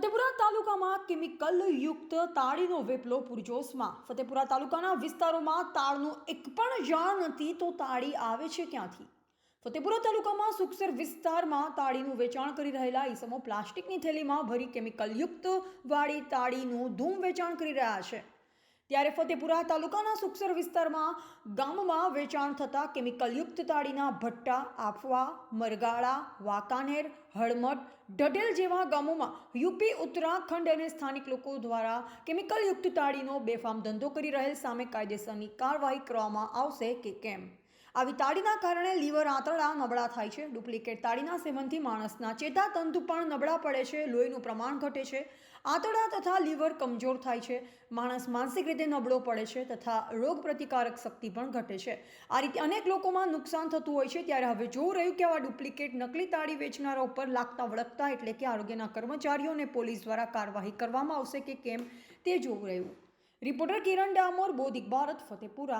ફતેપુરા તાલુકામાં કેમિકલ યુક્ત તાળીનો વેપલો પૂરજોશમાં. ફતેપુરા તાલુકાના વિસ્તારોમાં તાળનું એક પણ જાણ નથી તો તાળી આવે છે ક્યાંથી? ફતેપુરા તાલુકામાં સુખસર વિસ્તારમાં તાળીનું વેચાણ કરી રહેલા ઈસમો પ્લાસ્ટિકની થેલીમાં ભરી કેમિકલ યુક્ત વાળી તાળીનું ધૂમ વેચાણ કરી રહ્યા છે. ત્યારે ફતેપુરા તાલુકાના સુખસર વિસ્તારમાં ગામમાં વેચાણ થતા કેમિકલયુક્ત તાળીના ભટ્ટા આફવા મરગાળા, વાંકાનેર, હળમટ, ઢઢેલ જેવા ગામોમાં યુપી, ઉત્તરાખંડ અને સ્થાનિક લોકો દ્વારા કેમિકલયુક્ત તાળીનો બેફામ ધંધો કરી રહેલ સામે કાયદેસરની કાર્યવાહી કરવામાં આવશે કે કેમ? આવી તાળીના કારણે લીવર આંતરડા નબળા થાય છે. ડુપ્લિકેટ તાળીના સેવનથી માણસના ચેતાતંતુ પણ નબળા પડે છે. લોહીનું પ્રમાણ ઘટે છે. આંતરડા તથા લીવર કમજોર થાય છે. માણસ માનસિક રીતે નબળો પડે છે તથા રોગ પ્રતિકારક શક્તિ પણ ઘટે છે. આ રીતે અનેક લોકોમાં નુકસાન થતું હોય છે. ત્યારે હવે જોવું રહ્યું કે આવા ડુપ્લિકેટ નકલી તાળી વેચનારા ઉપર લાગતા વળગતા એટલે કે આરોગ્યના કર્મચારીઓને પોલીસ દ્વારા કાર્યવાહી કરવામાં આવશે કે કેમ તે જોવું રહ્યું. રિપોર્ટર કિરણ ડામોર, બોધિક ભારત, ફતેપુરા.